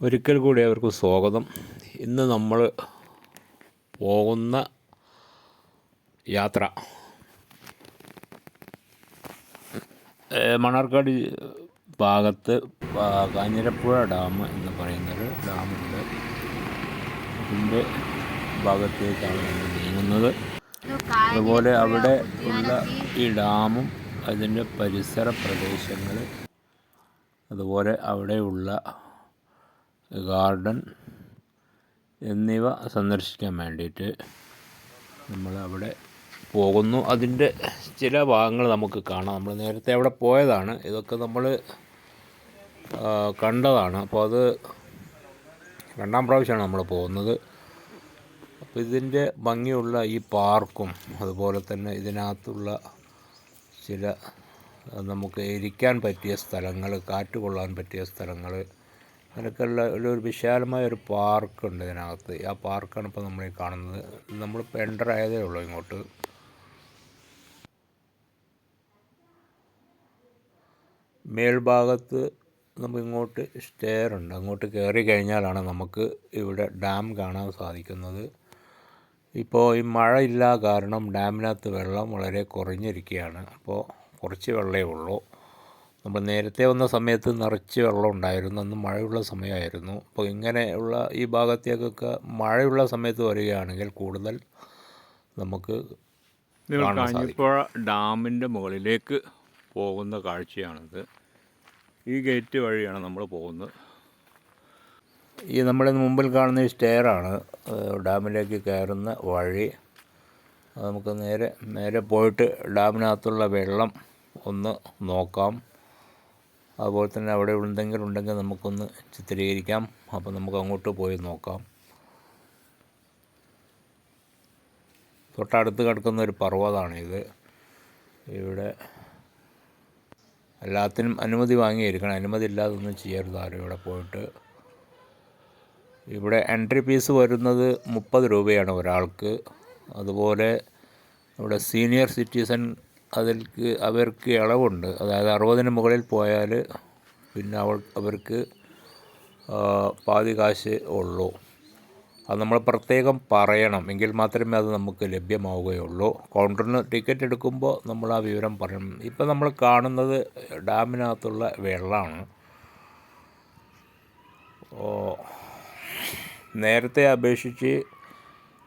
ഒരിക്കൽ കൂടി അവർക്ക് സ്വാഗതം. ഇന്ന് നമ്മൾ പോകുന്ന യാത്ര. മണർക്കാട് ഭാഗത്ത് കാഞ്ഞിരപ്പുഴ ഡാം എന്ന് പറയുന്നൊരു ഡാമുണ്ട്. അതിന്റെ ഭാഗത്തേക്കാണ് നമ്മൾ നീങ്ങുന്നത്. അതുപോലെ അവിടെ ഉള്ള ഈ ഡാമും അതിന്റെ പരിസര പ്രദേശങ്ങൾ അതുപോലെ അവിടെയുള്ള ഗാർഡൻ എന്നിവ സന്ദർശിക്കാൻ വേണ്ടിയിട്ട് നമ്മൾ അവിടെ പോകുന്നു. അതിന്റെ ചില ഭാഗങ്ങൾ നമുക്ക് കാണാം. നമ്മൾ നേരത്തെ അവിടെ പോയതാണ്. ഇതൊക്കെ നമ്മൾ കണ്ടതാണ്. അപ്പോൾ അത് രണ്ടാം പ്രാവശ്യമാണ് നമ്മൾ പോകുന്നത്. അപ്പോൾ ഇതിന്റെ ഭംഗിയുള്ള ഈ പാർക്കും അതുപോലെ തന്നെ ഇതിനകത്തുള്ള ചില നമുക്ക് ഇരിക്കാൻ പറ്റിയ സ്ഥലങ്ങൾ കാറ്റ് കൊള്ളാൻ പറ്റിയ സ്ഥലങ്ങൾ അങ്ങനെയൊക്കെയുള്ള ഒരു വിശാലമായ ഒരു പാർക്കുണ്ട് ഇതിനകത്ത്. ആ പാർക്കാണ് ഇപ്പോൾ നമ്മൾ ഈ കാണുന്നത്. നമ്മളിപ്പോൾ എന്റർ ആയതേ ഉള്ളൂ ഇങ്ങോട്ട്. മേൽഭാഗത്ത് നമുക്ക് ഇങ്ങോട്ട് സ്റ്റെയർ ഉണ്ട്. അങ്ങോട്ട് കയറി കഴിഞ്ഞാലാണ് നമുക്ക് ഇവിടെ ഡാം കാണാൻ സാധിക്കുന്നത്. ഇപ്പോൾ ഈ മഴ മഴയില്ല കാരണം ഡാമിനകത്ത് വെള്ളം വളരെ കുറഞ്ഞിരിക്കുകയാണ്. അപ്പോൾ കുറച്ച് വെള്ളമേ ഉള്ളൂ. നമ്മൾ നേരത്തെ വന്ന സമയത്ത് നിറച്ച് വെള്ളം ഉണ്ടായിരുന്നു. അന്ന് മഴയുള്ള സമയമായിരുന്നു. അപ്പോൾ ഇങ്ങനെയുള്ള ഈ ഭാഗത്തേക്കൊക്കെ മഴയുള്ള സമയത്ത് വരികയാണെങ്കിൽ കൂടുതൽ നമുക്ക്. കാഞ്ഞിപ്പുഴ ഡാമിന്റെ മുകളിലേക്ക് പോകുന്ന കാഴ്ചയാണിത്. ഈ ഗേറ്റ് വഴിയാണ് നമ്മൾ പോകുന്നത്. ഈ നമ്മുടെ മുമ്പിൽ കാണുന്ന ഈ സ്റ്റെയറാണ്. ഡാമിലേക്ക് കയറുന്ന വഴി. നമുക്ക് നേരെ നേരെ പോയിട്ട് ഡാമിനകത്തുള്ള വെള്ളം ഒന്ന് നോക്കാം. അതുപോലെ തന്നെ അവിടെ എന്തെങ്കിലും ഉണ്ടെങ്കിൽ നമുക്കൊന്ന് ചിത്രീകരിക്കാം. അപ്പോൾ നമുക്ക് അങ്ങോട്ട് പോയി നോക്കാം. തൊട്ടടുത്ത് കിടക്കുന്ന ഒരു പർവതമാണിത് ഇവിടെ എല്ലാത്തിനും അനുമതി വാങ്ങിയിരിക്കണം. അനുമതി ഇല്ലാതെ ഒന്നും ചെയ്യരുത് ആരും ഇവിടെ പോയിട്ട്. ഇവിടെ എൻട്രി ഫീസ് വരുന്നത് മുപ്പത് രൂപയാണ് ഒരാൾക്ക്. അതുപോലെ ഇവിടെ സീനിയർ സിറ്റിസൺ അതിൽക്ക് അവർക്ക് ഇളവുണ്ട്. അതായത് അറുപതിന് മുകളിൽ പോയാൽ പിന്നെ അവൾ അവർക്ക് പാതി കാശ് ഉള്ളൂ. അത് നമ്മൾ പ്രത്യേകം പറയണം. എങ്കിൽ മാത്രമേ അത് നമുക്ക് ലഭ്യമാവുകയുള്ളൂ. കൗണ്ടറിന് ടിക്കറ്റ് എടുക്കുമ്പോൾ നമ്മൾ ആ വിവരം പറയണം. ഇപ്പം നമ്മൾ കാണുന്നത് ഡാമിനകത്തുള്ള വെള്ളമാണ്. നേരത്തെ അപേക്ഷിച്ച്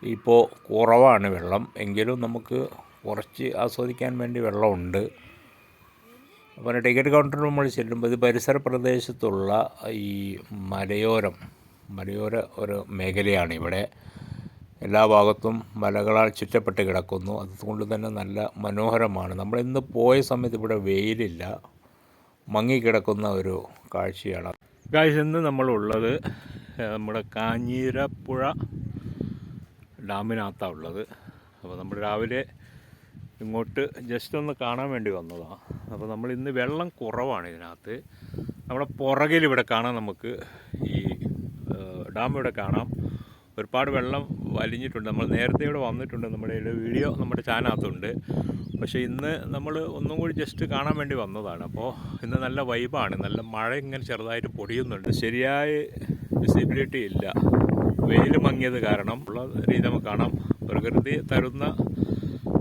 ഇപ്പോൾ കുറവാണ് വെള്ളം. എങ്കിലും നമുക്ക് കുറച്ച് ആസ്വദിക്കാൻ വേണ്ടി വെള്ളമുണ്ട്. അപ്പോൾ ടിക്കറ്റ് കൗണ്ടറിൽ നമ്മൾ ചെല്ലുമ്പോൾ ഇത് പരിസര പ്രദേശത്തുള്ള ഈ മലയോരം മലയോര ഒരു മേഖലയാണ് ഇവിടെ. എല്ലാ ഭാഗത്തും മലകളാൽ ചുറ്റപ്പെട്ട് കിടക്കുന്നു. അതുകൊണ്ട് തന്നെ നല്ല മനോഹരമാണ്. നമ്മൾ ഇന്ന് പോയ സമയത്ത് ഇവിടെ വെയിലില്ല. മങ്ങിക്കിടക്കുന്ന ഒരു കാഴ്ചയാണ്. ഗായ്സ് ഇന്ന് നമ്മളുള്ളത് നമ്മുടെ കാഞ്ഞീരപ്പുഴ ഡാമിനകത്താണ് ഉള്ളത്. അപ്പോൾ നമ്മൾ രാവിലെ ഇങ്ങോട്ട് ജസ്റ്റ് ഒന്ന് കാണാൻ വേണ്ടി വന്നതാണ് അപ്പോൾ നമ്മൾ ഇന്ന് വെള്ളം കുറവാണ് ഇതിനകത്ത്. നമ്മുടെ പുറകിൽ ഇവിടെ കാണാം നമുക്ക് ഈ ഡാം ഇവിടെ കാണാം. ഒരുപാട് വെള്ളം വലിഞ്ഞിട്ടുണ്ട്. നമ്മൾ നേരത്തെ ഇവിടെ വന്നിട്ടുണ്ട്. നമ്മുടെ വീഡിയോ നമ്മുടെ ചാനകത്തുണ്ട് പക്ഷേ ഇന്ന് നമ്മൾ ഒന്നും കൂടി ജസ്റ്റ് കാണാൻ വേണ്ടി വന്നതാണ്. അപ്പോൾ ഇന്ന് നല്ല വൈബാണ് നല്ല മഴ ഇങ്ങനെ ചെറുതായിട്ട് പൊടിയുന്നുണ്ട്. ശരിയായ വിസിബിലിറ്റി ഇല്ല. വെയിൽ മങ്ങിയത് കാരണം ഉള്ള രീതി നമുക്ക് കാണാം. പ്രകൃതി തരുന്ന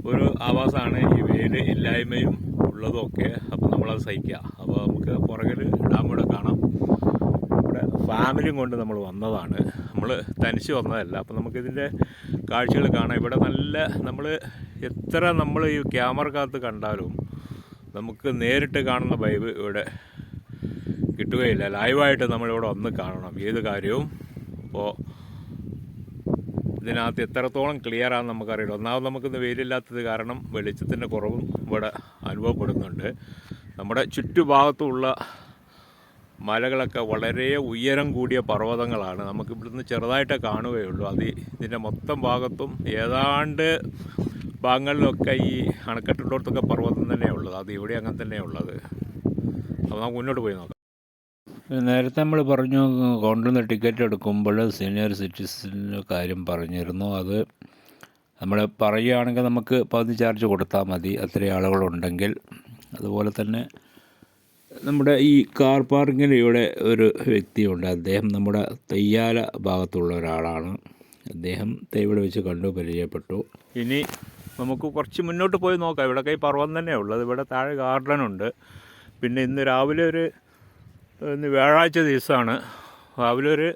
ഒരു ആവാസമാണ് ഈ വെയിൽ ഇല്ലായ്മയും ഉള്ളതും ഒക്കെ അപ്പം നമ്മളത് സഹിക്കുക. അപ്പോൾ നമുക്ക് പുറകിൽ ഡാം ഇവിടെ കാണാം. ഇവിടെ ഫാമിലിയും കൊണ്ട് നമ്മൾ വന്നതാണ്. നമ്മൾ തനിച്ച് വന്നതല്ല. അപ്പം നമുക്കിതിന്റെ കാഴ്ചകൾ കാണാം. ഇവിടെ നല്ല നമ്മൾ എത്ര നമ്മൾ ഈ ക്യാമറക്കകത്ത് കണ്ടാലും നമുക്ക് നേരിട്ട് കാണുന്ന വൈബ് ഇവിടെ കിട്ടുകയില്ല. ലൈവായിട്ട് നമ്മളിവിടെ ഒന്ന് കാണണം. ഏത് കാര്യവും. അപ്പോൾ ഇതിനകത്ത് എത്രത്തോളം ക്ലിയർ ആണെന്ന് നമുക്കറിയില്ല. ഒന്നാമത് നമുക്കിന്ന് വെയിലില്ലാത്തത് കാരണം വെളിച്ചത്തിന്റെ കുറവും ഇവിടെ അനുഭവപ്പെടുന്നുണ്ട്. നമ്മുടെ ചുറ്റുഭാഗത്തുള്ള മലകളൊക്കെ വളരെ ഉയരം കൂടിയ പർവതങ്ങളാണ്. നമുക്കിവിടുന്ന് ചെറുതായിട്ടേ കാണുകയുള്ളൂ. അത് ഇതിന്റെ മൊത്തം ഭാഗത്തും ഏതാണ്ട് ഭാഗങ്ങളിലൊക്കെ ഈ അണക്കെട്ടുള്ളടത്തൊക്കെ പർവതം തന്നെയാണ് ഉള്ളത്. അത് ഇവിടെ അങ്ങനെ തന്നെയാണ് ഉള്ളത്. അപ്പോൾ നമുക്ക് മുന്നോട്ട് പോയി നോക്കാം. നേരത്തെ നമ്മൾ പറഞ്ഞു കൗണ്ടറിൽ ടിക്കറ്റ് എടുക്കുമ്പോൾ സീനിയർ സിറ്റിസന്റെ കാര്യം പറഞ്ഞിരുന്നു. അത് നമ്മൾ പറയുകയാണെങ്കിൽ നമുക്ക് പകുതി ചാർജ് കൊടുത്താൽ മതി. അത്രയും ആളുകളുണ്ടെങ്കിൽ. അതുപോലെ തന്നെ നമ്മുടെ ഈ കാർ പാർക്കിന് ഇവിടെ ഒരു വ്യക്തിയുണ്ട്. അദ്ദേഹം നമ്മുടെ തെയ്യാല ഭാഗത്തുള്ള ഒരാളാണ്. അദ്ദേഹം ഇവിടെ വെച്ച് കണ്ടു പരിചയപ്പെട്ടു. ഇനി നമുക്ക് കുറച്ച് മുന്നോട്ട് പോയി നോക്കാം. ഇവിടെ കൈ പർവം തന്നെയാണ് ഉള്ളത് ഇവിടെ താഴെ ഗാർഡനുണ്ട്. പിന്നെ ഇന്ന് രാവിലെ ഒരു ഇന്ന് വ്യാഴാഴ്ച ദിവസമാണ്. രാവിലെ ഒരു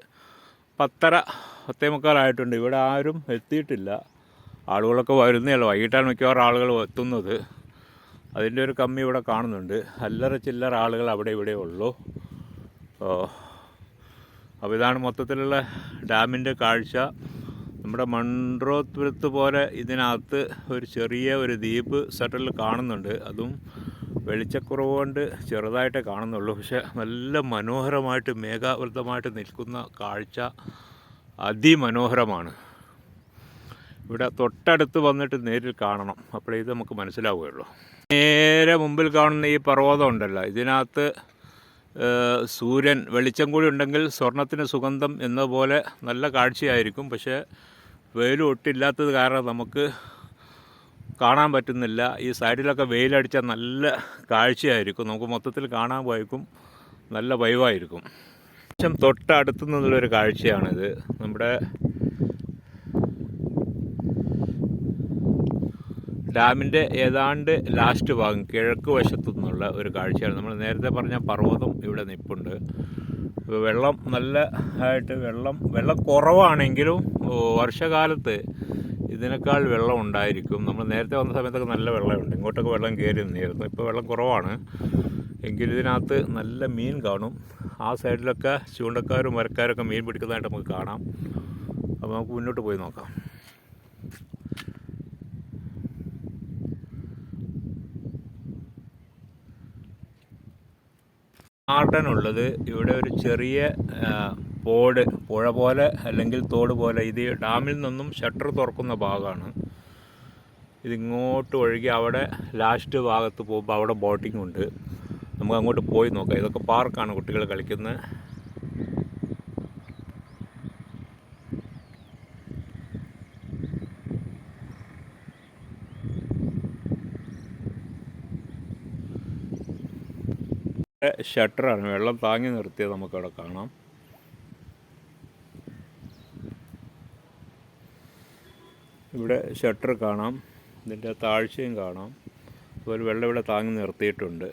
പത്തര പത്തേ മുക്കാലായിട്ടുണ്ട് ഇവിടെ ആരും എത്തിയിട്ടില്ല. ആളുകളൊക്കെ വരുന്നേയുള്ളൂ. വൈകിട്ടാണ് മിക്കവാറും ആളുകൾ എത്തുന്നത്. അതിന്റെ ഒരു കമ്മി ഇവിടെ കാണുന്നുണ്ട്. അല്ലറ ചില്ലറ ആളുകൾ അവിടെ ഇവിടെ ഉള്ളൂ. അപ്പോൾ ഇതാണ് മൊത്തത്തിലുള്ള ഡാമിന്റെ കാഴ്ച. നമ്മുടെ മൺറോത്വരത്ത് പോലെ ഇതിനകത്ത് ഒരു ചെറിയ ഒരു ദ്വീപ് സെറ്റലിൽ കാണുന്നുണ്ട്. അതും വെളിച്ചക്കുറവ് കൊണ്ട് ചെറുതായിട്ടേ കാണുന്നുള്ളൂ. പക്ഷെ നല്ല മനോഹരമായിട്ട് മേഘാവൃതമായിട്ട് നിൽക്കുന്ന കാഴ്ച അതിമനോഹരമാണ്. ഇവിടെ തൊട്ടടുത്ത് വന്നിട്ട് നേരിൽ കാണണം. അപ്പോഴേ ഇത് നമുക്ക് മനസ്സിലാവുകയുള്ളൂ. നേരെ മുമ്പിൽ കാണുന്ന ഈ പർവതം ഉണ്ടല്ലോ. ഇതിനകത്ത് സൂര്യൻ വെളിച്ചം കൂടി ഉണ്ടെങ്കിൽ സ്വർണത്തിന് സുഗന്ധം എന്ന പോലെ നല്ല കാഴ്ചയായിരിക്കും. പക്ഷേ വെയിലും ഒട്ടില്ലാത്തത് കാരണം നമുക്ക് കാണാൻ പറ്റുന്നില്ല. ഈ സൈഡിലൊക്കെ വെയിലടിച്ചാൽ നല്ല കാഴ്ചയായിരിക്കും. നമുക്ക് മൊത്തത്തിൽ കാണാൻ പോയേക്കും നല്ല വൈവായിരിക്കും. ശേഷം തൊട്ടടുത്തു നിന്നുള്ളൊരു കാഴ്ചയാണിത്. നമ്മുടെ ഡാമിന്റെ ഏതാണ്ട് ലാസ്റ്റ് ഭാഗം കിഴക്ക് വശത്തു നിന്നുള്ള ഒരു കാഴ്ചയാണ്. നമ്മൾ നേരത്തെ പറഞ്ഞ പർവതം ഇവിടെ നിൽപ്പുണ്ട് വെള്ളം നല്ല ആയിട്ട് വെള്ളം വെള്ളം കുറവാണെങ്കിലും വർഷകാലത്ത് ഇതിനേക്കാൾ വെള്ളം ഉണ്ടായിരിക്കും. നമ്മൾ നേരത്തെ വന്ന സമയത്തൊക്കെ നല്ല വെള്ളമുണ്ട്. ഇങ്ങോട്ടൊക്കെ വെള്ളം കയറി നിന്നിരുന്നു. ഇപ്പോൾ വെള്ളം കുറവാണ്. എങ്കിലും ഇതിനകത്ത് നല്ല മീൻ കാണും. ആ സൈഡിലൊക്കെ ചൂണ്ടക്കാരും മരക്കാരൊക്കെ മീൻ പിടിക്കുന്നതായിട്ട് നമുക്ക് കാണാം. അപ്പോൾ നമുക്ക് മുന്നോട്ട് പോയി നോക്കാം. ഉള്ളത് ഇവിടെ ഒരു ചെറിയ പോട് പുഴ പോലെ അല്ലെങ്കിൽ തോട് പോലെ ഇത് ഡാമിൽ നിന്നും ഷട്ടർ തുറക്കുന്ന ഭാഗമാണ്. ഇതിങ്ങോട്ട് ഒഴുകി അവിടെ ലാസ്റ്റ് ഭാഗത്ത് പോകുമ്പോൾ അവിടെ ബോട്ടിംഗ് ഉണ്ട്. നമുക്ക് അങ്ങോട്ട് പോയി നോക്കാം. ഇതൊക്കെ പാർക്കാണ് കുട്ടികൾ കളിക്കുന്നത്. ഷട്ടറാണ്. വെള്ളം താങ്ങി നിർത്തിയത് നമുക്കവിടെ കാണാം. ഇവിടെ ഷട്ടർ കാണാം ഇതിന്റെ താഴ്ചയും കാണാം. അതുപോലെ വെള്ളം ഇവിടെ താങ്ങി നിർത്തിയിട്ടുണ്ട്.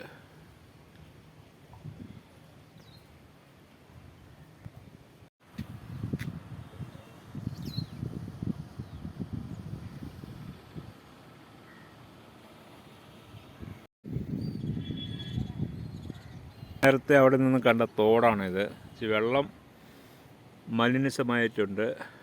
നേരത്തെ അവിടെ നിന്ന് കണ്ട തോടാണിത്. വെള്ളം മലിനസമായിട്ടുണ്ട്.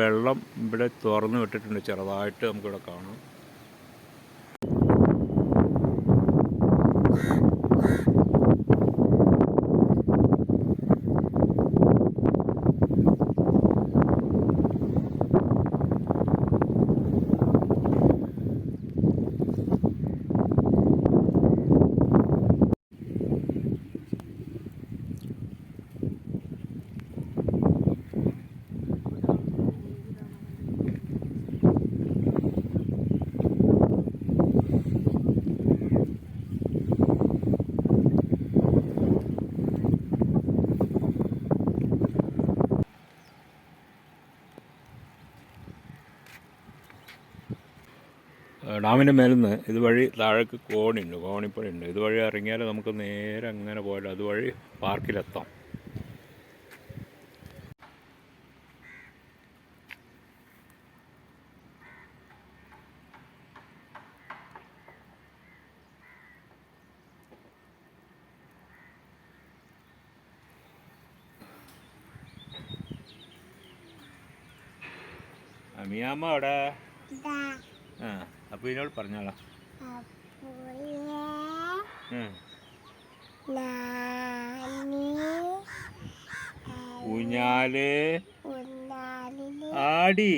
വെള്ളം ഇവിടെ തുറന്നു വിട്ടിട്ടുണ്ട് ചെറുതായിട്ട് നമുക്കിവിടെ കാണാം. ഡാമിന്റെ മേലിൽ നിന്ന് ഇതുവഴി താഴേക്ക് കോണിയുണ്ട് ഉണ്ട് ഇതുവഴി ഇറങ്ങിയാൽ നമുക്ക് നേരെ അങ്ങനെ പോയാൽ അതുവഴി പാർക്കിലെത്താം. അമിയാമ്മ അവിടെ? ആ. അപ്പോൾ ഇതിനോട് പറഞ്ഞോളാം. ഊഞ്ഞാൽ ആടി